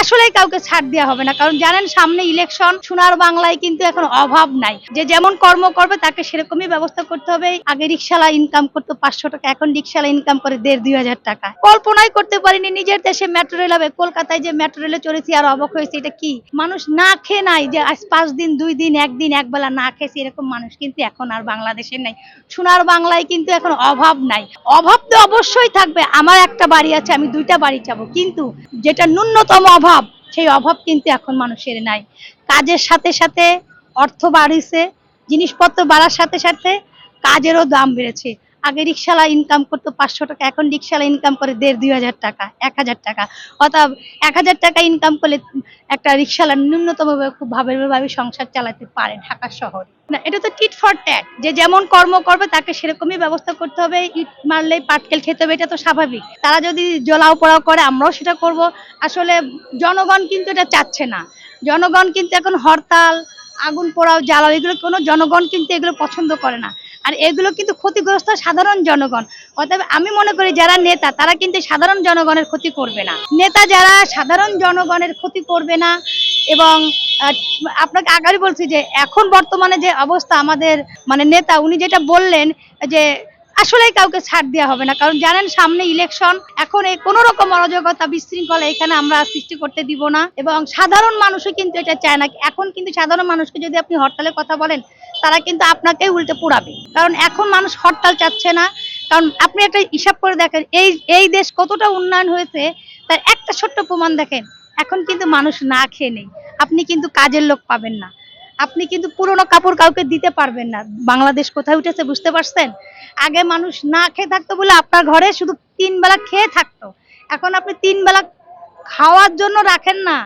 আসলে কাউকে ছাড় দেওয়া হবে না। কারণ জানেন, সামনে ইলেকশন সোনার বাংলায় কিন্তু এখন অভাব নাই। যে যেমন কর্ম করবে, তাকে সেরকমই ব্যবস্থা করতে হবে। আগে রিক্সালা ইনকাম করতো পাঁচশো টাকা, এখন রিক্সালা ইনকাম করে দেড় দুই হাজার টাকা। কল্পনাই করতে পারিনি নিজের দেশে মেট্রো রেল হবে। কলকাতায় যে মেট্রো রেলে চড়েছি আর অবাক হয়েছে, এটা কি? মানুষ না খেয়ে নাই যে আজ পাঁচ দিন, দুই দিন, একদিন, একবেলা না খেয়েছি এরকম মানুষ কিন্তু এখন আর বাংলাদেশে নাই। সোনার বাংলায় কিন্তু এখন অভাব নাই। অভাব তো অবশ্যই থাকবে। আমার একটা বাড়ি আছে, আমি দুইটা বাড়ি চাবো। কিন্তু যেটা ন্যূনতম অভাব সেই অভাব কিন্তু এখন মানুষের নাই। কাজের সাথে সাথে অর্থ বাড়িছে জিনিসপত্র বাড়ার সাথে সাথে কাজেরও দাম বেড়েছে। আগে রিক্সালা ইনকাম করতো পাঁচশো টাকা, এখন রিক্সালা ইনকাম করে দেড় দুই হাজার টাকা, এক হাজার টাকা। অর্থাৎ এক হাজার টাকা ইনকাম করলে একটা রিক্সালা ন্যূনতম খুব ভাবে ভাবে সংসার চালাতে পারে ঢাকা শহরে। না, এটা তো টিট ফর ট্যাট যে যেমন কর্ম করবে, তাকে সেরকমই ব্যবস্থা করতে হবে। ইট মারলে পাটকেল খেতে হবে, এটা তো স্বাভাবিক। তারা যদি জলাও পড়াও করে, আমরাও সেটা করব। আসলে জনগণ কিন্তু এটা চাচ্ছে না। জনগণ কিন্তু এখন হরতাল, আগুন পোড়াও, জ্বালাও, এগুলো কোনো জনগণ কিন্তু এগুলো পছন্দ করে না। আর এগুলো কিন্তু ক্ষতিগ্রস্ত সাধারণ জনগণ। অতএব আমি মনে করি যারা নেতা, তারা কিন্তু সাধারণ জনগণের ক্ষতি করবে না। নেতা যারা সাধারণ জনগণের ক্ষতি করবে না এবং আপনাকে আগারই বলছি যে, এখন বর্তমানে যে অবস্থা আমাদের মানে নেতা, উনি যেটা বললেন যে, আসলেই কাউকে ছাড় দেওয়া হবে না। কারণ জানেন, সামনে ইলেকশন এখন এই কোনো রকম অরাজকতা বিশৃঙ্খলা এখানে আমরা সৃষ্টি করতে দিব না। এবং সাধারণ মানুষও কিন্তু এটা চায় না। এখন কিন্তু সাধারণ মানুষকে যদি আপনি হরতালের কথা বলেন তারা কিন্তু আপনাকেই উল্টে পোড়াবে। কারণ এখন মানুষ হরতাল চাচ্ছে না। কারণ আপনি একটা হিসাব করে দেখেন, এই এই দেশ কতটা উন্নয়ন হয়েছে, তার একটা ছোট্ট প্রমাণ দেখেন, এখন কিন্তু মানুষ না খেয়ে নেই। আপনি কিন্তু কাজের লোক পাবেন না। আপনি কিন্তু পুরনো কাপড় কাউকে দিতে পারবেন না। বাংলাদেশ কোথায় উঠেছে বুঝতে পারছেন? আগে মানুষ না খেয়ে থাকতো বলে আপনার ঘরে শুধু তিন বেলা খেয়ে থাকতো। এখন আপনি তিন বেলা খাওয়ার জন্য রাখেন না।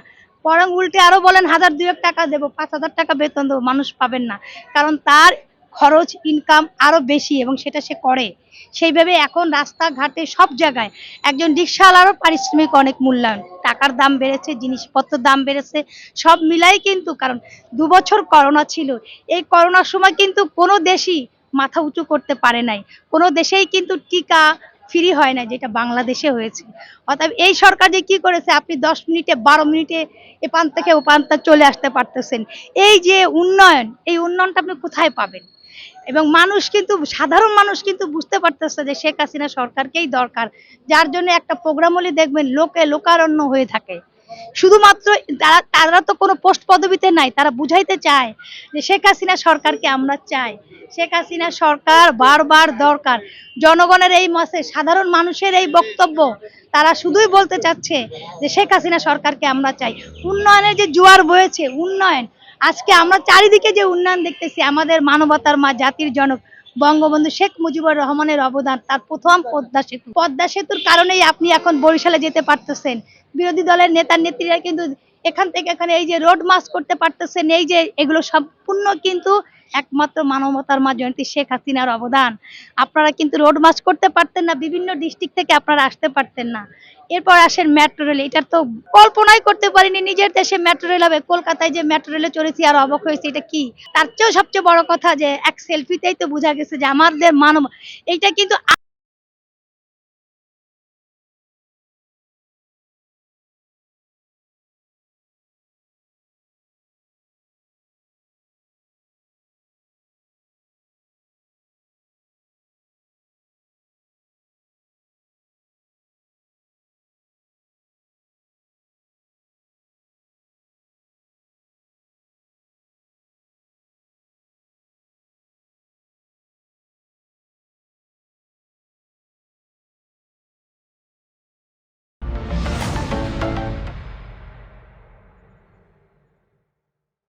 বরং উল্টে আরও বলেন, হাজার দুয়েক টাকা দেবো, পাঁচ হাজার টাকা বেতন দেবো, মানুষ পাবেন না। কারণ তার খরচ ইনকাম আরও বেশি এবং সেটা সে করে। সেইভাবে এখন রাস্তাঘাটে সব জায়গায় একজন রিক্সাওয়ালারও পারিশ্রমিক অনেক মূল্যায়ন। টাকার দাম বেড়েছে, জিনিসপত্রের দাম বেড়েছে, সব মিলাই কিন্তু, কারণ দু বছর করোনা ছিল। এই করোনার সময় কিন্তু কোনো দেশই মাথা উঁচু করতে পারে নাই। কোনো দেশেই কিন্তু টিকা ফ্রি হয় না, যেটা বাংলাদেশে হয়েছে। অর্থাৎ এই সরকার যে কি করেছে, আপনি দশ মিনিটে, বারো মিনিটে এ প্রান্ত থেকে ও প্রান্ত চলে আসতে পারতেছেন। এই যে উন্নয়ন, এই উন্নয়নটা আপনি কোথায় পাবেন? এবং মানুষ কিন্তু, সাধারণ মানুষ কিন্তু বুঝতে পারতেছে যে শেখ হাসিনা সরকারকেই দরকার। যার জন্য একটা প্রোগ্রাম হলে দেখবেন লোকে লোকারণ্য হয়ে থাকে। শুধুমাত্র তারা তারা তো কোনো পোস্ট পদবিতে নাই, তারা বুঝাইতে চায় যে শেখ হাসিনা সরকারকে আমরা চাই। শেখ হাসিনা সরকার বারবার দরকার। জনগণের এই মাসে সাধারণ মানুষের এই বক্তব্য, তারা শুধুই বলতে চাচ্ছে যে শেখ হাসিনা সরকারকে আমরা চাই। উন্নয়নের যে জোয়ার বয়েছে, উন্নয়ন। আজকে আমরা চারিদিকে যে উন্নয়ন দেখতেছি, আমাদের মানবতার মা জাতির জনক বঙ্গবন্ধু শেখ মুজিবুর রহমানের অবদান তার প্রথম পদ্মা সেতু। পদ্মা সেতুর কারণেই আপনি এখন বরিশালে যেতে পারতেছেন। বিরোধী দলের নেতা নেত্রীরা কিন্তু এখান থেকে এখানে এই যে রোড মার্চ করতে পারতেছেন এই যে এগুলো সম্পূর্ণ কিন্তু একমাত্র মানবতার মা জয়ন্তী শেখ হাসিনার অবদান। আপনারা কিন্তু রোড মার্চ করতে পারতেন না, বিভিন্ন ডিস্ট্রিক্ট থেকে আপনারা আসতে পারতেন না। এরপর আসেন মেট্রো রেল, এটার তো কল্পনাই করতে পারিনি, নিজের দেশে মেট্রো রেল হবে, কলকাতায় যে মেট্রো রেলে চলেছি আর অবাক হয়েছে, এটা কি? তার চেয়েও সবচেয়ে বড় কথা যে, এক সেলফিতেই তো বোঝা গেছে যে, আমাদের মানব, এইটা কিন্তু